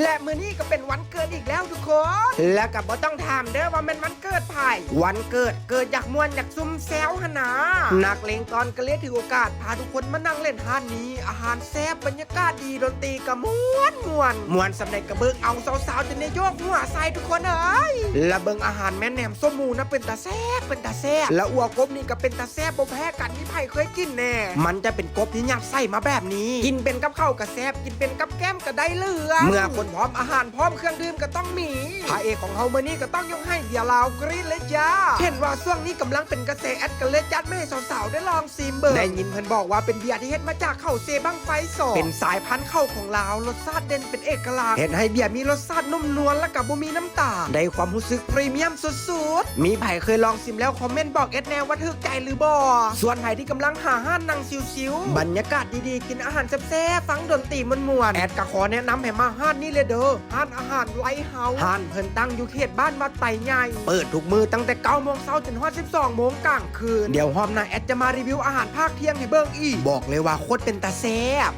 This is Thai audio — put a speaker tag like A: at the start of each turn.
A: และมื้อนี้ก็เป็นวันเกิดอีกแล้วทุกคน และกับบ่ต้องถามเด้อว่าเป็นวันเกิดไผ่วันเกิดเกิดอยากมวนอยากซุ่มแซวหนานักเลงตอนก็เลยถือโอกาสพาทุกคนมานั่งเล่นท่านนี้ อาหารแซ่บบรรยากาศดีดนตรีก็มวนมวนมวนสำเร็จกระเบิกเอาสาวๆจนในโยกหัวใส่ทุกคนเอ้ยและเบิงอาหารแม่แหนมส้มหมูนะเป็นตาแซ่บเป็นตาแซ่บและอัวกบนี่ก็เป็นตาแซ่บบ่แพ้กันที่ไผ่เคยกินแน่ มันจะเป็นกบที่ยัดไส้มาแบบนี้ กินเป็นกับข้าวกับแซ่บกินเป็นกับแก้มก็ได้เรื่อเมื่อคนพร้อมอาหารพร้อมเครื่องดื่มก็ต้องมีพระเอกของเฮาเมื่อนี้ก็ต้องยกให้เบียร์ลาวกรีนเลยจ้า เห็นว่าช่วงนี้กำลังเป็นกระแสแอดกันเลย เบิร์ได้ยินเพิ่นบอกว่าเป็นเบียร์ที่เฮ็ดมาจากข้าวเซบังไฟสองเป็นสายพันธุ์ข้าวของลาวรสชาติเด่นเป็นเอกลักษณ์เห็นให้เบียร์มีรสชาตินุ่มนวลและกับบ่มีน้ำตาลได้ความรู้สึกพรีเมียมสุดๆ มีไผเคยลองซิมแล้วคอมเมนต์บอกเอ็ดแนวว่าถึกใจหรือบ่ส่วนไผที่กำลังหาห้านนั่งชิวๆบรรยากาศดีๆ กินอาหารแซ่บๆฟังดนตรีมวนๆแอดก็ขอแนะนำให้มาห้านนี้เลยเด้อห้านอาหารไลท์เฮาส์ห้านเพิ่นตั้งอยู่เขตบ้านวัดไตใหญ่เปิดทุกมือตั้งแต่9โมงเช้าจนฮอด12โมงกลางคืนเดี๋ยวหอมหนาแอดจะมารีวิวอาหารภาคเที่ยงในเบิ่งอีก บอกเลยว่าโคตรเป็นตาแซ่บ